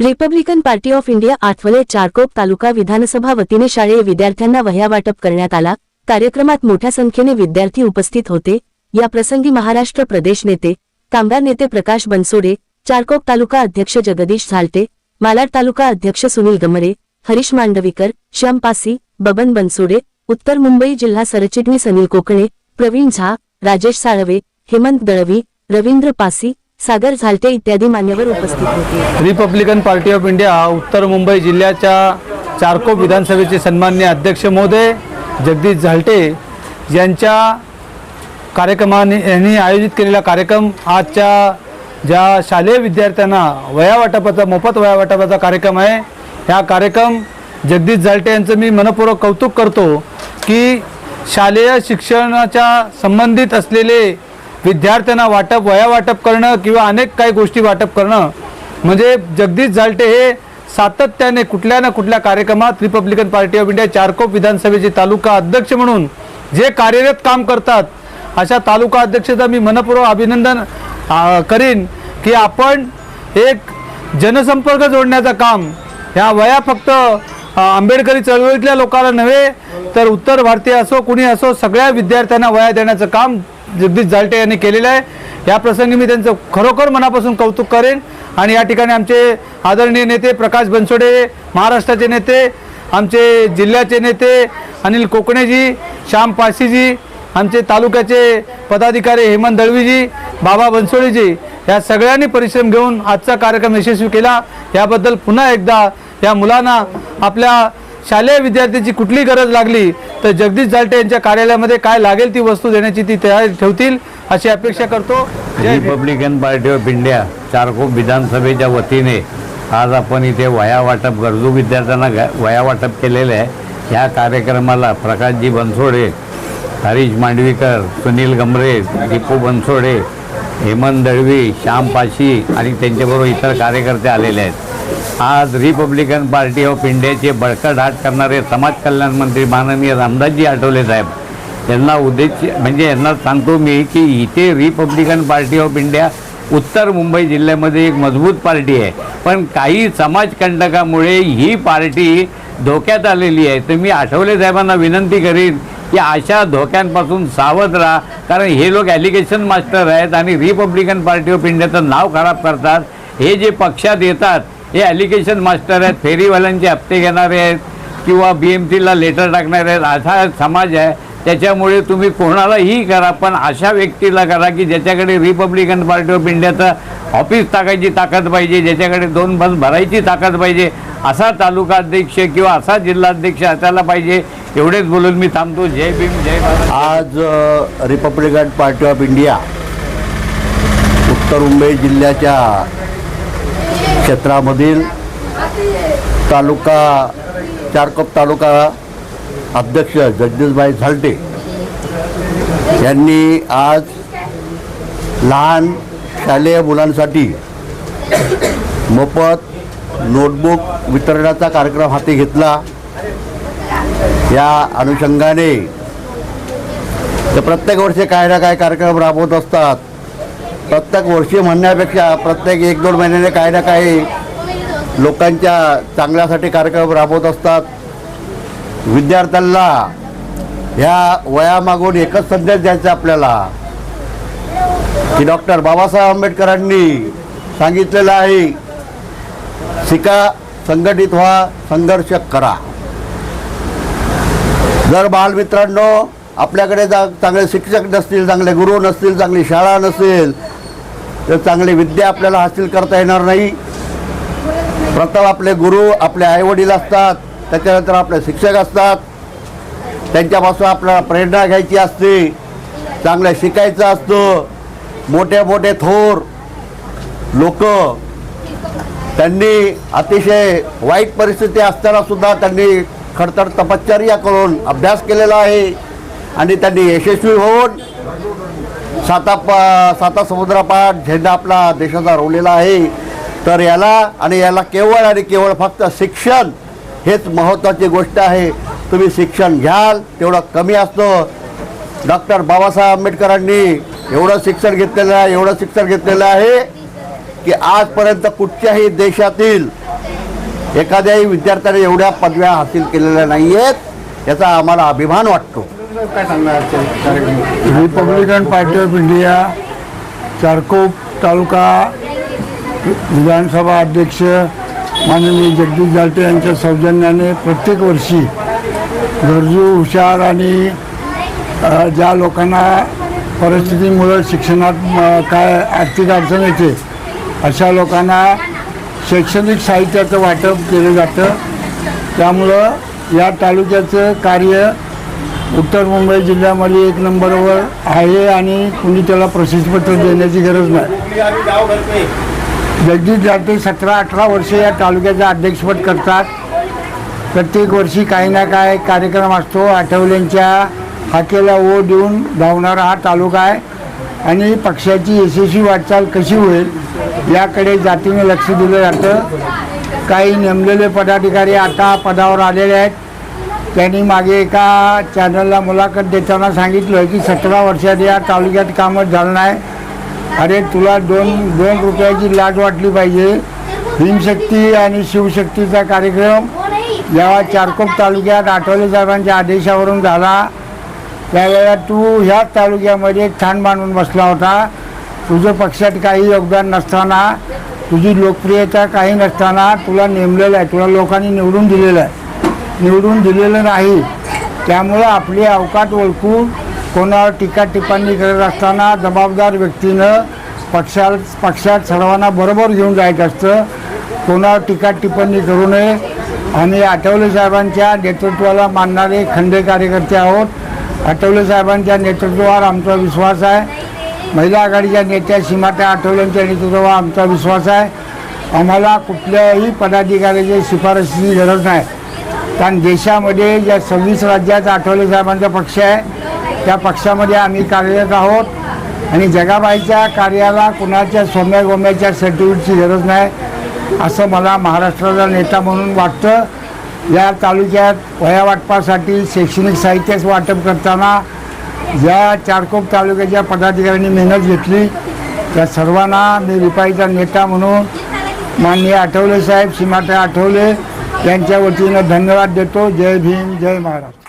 Republican party of India Athawale Charkop taluka Vidhansabha वतीने शालेय विद्यार्थ्यांना वह्या वाटप करण्यात आला. कार्यक्रमात मोठ्या संख्येने विद्यार्थी उपस्थित होते. या प्रसंगी महाराष्ट्र प्रदेश नेते कामगार नेते प्रकाश बनसोडे चारकोप तालुका अध्यक्ष जगदीश झालटे मालाड तालुका अध्यक्ष सुनील गमरे हरीश मांडवीकर श्याम पासी बबन बनसोडे उत्तर मुंबई जिल्हा सरचिटणीस अनिल कोकणे प्रवीण झा राजेश साळवे हेमंत दळवी रवींद्र पासी सागर झालटे इत्यादी मान्यवर उपस्थित होते. रिपब्लिकन पार्टी ऑफ इंडिया उत्तर मुंबई जिल्ह्याच्या चारकोप विधानसभेचे सन्मान्य अध्यक्ष महोदय जगदीश झालटे यांच्या कार्यक्रमाने यांनी आयोजित केलेला कार्यक्रम आजच्या ज्या शालेय विद्यार्थ्यांना वयावाटपाचा मोफत वयावाटपाचा कार्यक्रम आहे ह्या कार्यक्रम जगदीश झालटे यांचं मी मनपूर्वक कौतुक करतो की शालेय शिक्षणाच्या संबंधित असलेले विद्यार्थ्यांना वाटप वया वाटप करणं किंवा अनेक काही गोष्टी वाटप करणं म्हणजे जगदीश झालटे हे सातत्याने कुठल्या ना कुठल्या कार्यक्रमात Republican party of India Charkop विधानसभेचे तालुका अध्यक्ष म्हणून जे कार्यरत काम करतात अशा तालुका अध्यक्षाचं मी मनपूर्वक अभिनंदन करीन की आपण एक जनसंपर्क जोडण्याचं काम ह्या वया फक्त आंबेडकरी चळवळीतल्या लोकांना नव्हे तर उत्तर भारतीय असो कुणी असो सगळ्या विद्यार्थ्यांना वया देण्याचं काम जगदीश जालटे यांनी केलेलं आहे. या प्रसंगी मी त्यांचं खरोखर मनापासून कौतुक करेन. आणि या ठिकाणी आमचे आदरणीय नेते प्रकाश बनसोडे महाराष्ट्राचे नेते आमचे जिल्ह्याचे नेते अनिल कोकणेजी श्याम पासीजी आमचे तालुक्याचे पदाधिकारी हेमंत दळवीजी बाबा बनसोडेजी या सगळ्यांनी परिश्रम घेऊन आजचा कार्यक्रम यशस्वी केला. याबद्दल पुन्हा एकदा या मुलांना आपल्या शालेय विद्यार्थ्यांची कुठली गरज लागली तर जगदीश जालटे यांच्या कार्यालयामध्ये काय लागेल ती वस्तू देण्याची ती तयारी ठेवतील अशी अपेक्षा करतो. Republican party of India Charkop विधानसभेच्या वतीने आज आपण इथे वया वाटप गरजू विद्यार्थ्यांना वया वाटप केलेलं आहे. ह्या कार्यक्रमाला प्रकाशजी बनसोडे हरीश मांडवीकर सुनील गमरे दीपू बनसोडे हेमंत दळवी श्याम पाशी आणि त्यांच्याबरोबर इतर कार्यकर्ते आलेले आहेत. आज रिपब्लिकन पार्टी ऑफ इंडियाचे बळकट हाट करणारे समाज कल्याण मंत्री माननीय रामदासजी आठवले साहेब. यांना उद्देश म्हणजे यांना सांगतो मी की इथे रिपब्लिकन पार्टी ऑफ इंडिया उत्तर मुंबई जिल्ह्यामध्ये एक मजबूत पार्टी आहे. पण काही समाजकंटकामुळे ही पार्टी धोक्यात आलेली आहे. तर मी आठवले साहेबांना विनंती करीन की अशा धोक्यांपासून सावध राहा. कारण हे लोक ॲलिगेशन मास्टर आहेत आणि रिपब्लिकन पार्टी ऑफ इंडियाचं नाव खराब करतात. हे जे पक्षात येतात हे ॲलिगेशन मास्टर आहेत फेरीवाल्यांचे हप्ते घेणारे आहेत किंवा बी एम सीला लेटर टाकणारे आहेत असा समाज आहे. त्याच्यामुळे तुम्ही कोणालाही करा पण अशा व्यक्तीला करा की ज्याच्याकडे रिपब्लिकन पार्टी ऑफ इंडियाचं ऑफिस टाकायची ताकद पाहिजे ज्याच्याकडे दोन बस भरायची ताकद पाहिजे असा तालुका अध्यक्ष किंवा असा जिल्हाध्यक्ष असायला पाहिजे एवढेच बोलून मी थांबतो. जय भीम जय भारत. आज रिपब्लिकन पार्टी ऑफ इंडिया उत्तर मुंबई जिल्ह्याच्या क्षेत्रामधील तालुका चारकोप तालुका अध्यक्ष जगदीशभाई झालटे यांनी आज लहान शालेय मुलांसाठी मोफत नोटबुक वितरणाचा कार्यक्रम हाती घेतला. या अनुषंगाने तर प्रत्येक वर्षी काय ना काय कार्यक्रम राबवत असतात. प्रत्येक वर्षी म्हणण्यापेक्षा प्रत्येक एक दोन महिन्याने काही ना काही लोकांच्या चांगल्यासाठी कार्यक्रम राबवत असतात. विद्यार्थ्यांना ह्या वयामागून एकच संदेश द्यायचा आपल्याला. की डॉक्टर बाबासाहेब आंबेडकरांनी सांगितलेलं आहे शिका संघटित व्हा संघर्ष करा. जर बालमित्रांनो आपल्याकडे जा चांगले शिक्षक नसतील चांगले गुरु नसतील चांगली शाळा नसेल तर चांगली विद्या आपल्याला हासिल करता येणार नाही. प्रथम आपले गुरु आपले आईवडील असतात. त्याच्यानंतर आपले शिक्षक असतात. त्यांच्यापासून आपल्याला प्रेरणा घ्यायची असते. चांगलं शिकायचं असतं. मोठे मोठे थोर लोक त्यांनी अतिशय वाईट परिस्थिती असताना सुद्धा त्यांनी खडतर तपश्चर्या करून अभ्यास केलेला आहे. आणि त्यांनी यशस्वी होऊन साता प साता समुद्रापाठ झेंडा आपला देशाचा रोवलेला आहे. तर याला आणि याला केवळ आणि केवळ फक्त शिक्षण हेच महत्त्वाची गोष्ट आहे. तुम्ही शिक्षण घ्याल तेवढं कमी असतं. डॉक्टर बाबासाहेब आंबेडकरांनी एवढं शिक्षण घेतलेलं आहे एवढं शिक्षण घेतलेलं आहे की आजपर्यंत कुठच्याही देशातील एखाद्याही विद्यार्थ्याने एवढ्या पदव्या हासिल केलेल्या नाही आहेत याचा आम्हाला अभिमान वाटतो. Republican party of India Charkop taluka Vidhansabha अध्यक्ष माननीय जगदीश जालटे यांच्या सौजन्याने प्रत्येक वर्षी गरजू हुशार आणि ज्या लोकांना परिस्थितीमुळं शिक्षणात काय आर्थिक अडचण येते अशा लोकांना शैक्षणिक साहित्याचं वाटप केलं जातं. त्यामुळं या तालुक्याचं कार्य उत्तर मुंबई जिल्ह्यामध्ये एक नंबरवर आहे आणि कुणी त्याला प्रशस्तीपत्र देण्याची गरज नाही. जगदीश जाते सतरा अठरा वर्ष या तालुक्याचं अध्यक्षपद करतात. प्रत्येक वर्षी काही ना काय कार्यक्रम असतो. आठवल्यांच्या हाकेला ओ देऊन धावणारा हा तालुका आहे आणि पक्षाची यशस्वी वाटचाल कशी होईल याकडे जातीने लक्ष दिलं जातं. काही नेमलेले पदाधिकारी आता पदावर आलेले आहेत. त्यांनी मागे एका चॅनलला मुलाखत देताना सांगितलं की सतरा वर्षात या तालुक्यात कामच झालं नाही. अरे तुला दोन दोन रुपयाची लाट वाटली पाहिजे. भीमशक्ती आणि शिवशक्तीचा कार्यक्रम जेव्हा चारकोप तालुक्यात आठवले साहेबांच्या आदेशावरून झाला. त्यावेळेला तू ह्याच तालुक्यामध्ये छान ठाण बांधून बसला होता. तुझं पक्षात काही योगदान नसताना तुझी लोकप्रियता काही नसताना तुला नेमलेलं आहे. तुला लोकांनी निवडून दिलेलं आहे. निवडून दिलेलं नाही. त्यामुळं आपली अवकात ओळखून कोणावर टीका टिप्पणी करत असताना जबाबदार व्यक्तीनं पक्षात पक्षात सर्वांना बरोबर घेऊन जायचं असतं. कोणावर टीका टिप्पणी करू नये. आम्ही आठवले साहेबांच्या नेतृत्वाला मानणारे खंडे कार्यकर्ते आहोत. आठवले साहेबांच्या नेतृत्वावर आमचा विश्वास आहे. महिला आघाडीच्या नेत्या सीमात्या आठवलेंच्या नेतृत्वावर आमचा विश्वास आहे. आम्हाला कुठल्याही पदाधिकाऱ्याची शिफारशीची गरज नाही. कारण देशामध्ये ज्या सव्वीस राज्यात आठवले साहेबांचा पक्ष आहे त्या पक्षामध्ये आम्ही कार्यरत आहोत. आणि जगाबाईच्या कार्याला कुणाच्या सोम्या गोम्याच्या सर्टिफिकेटची गरज नाही असं मला महाराष्ट्राचा नेता म्हणून वाटतं. या तालुक्यात वयावाटपासाठी शैक्षणिक साहित्याचं वाटप करताना ज्या चारकोप तालुक्याच्या पदाधिकाऱ्यांनी मेहनत घेतली त्या सर्वांना मी रिपाईचा नेता म्हणून माननीय आठवले साहेब सीमाता आठवले यांच्या वतीनं धन्यवाद देतो. जय भीम जय महाराष्ट्र.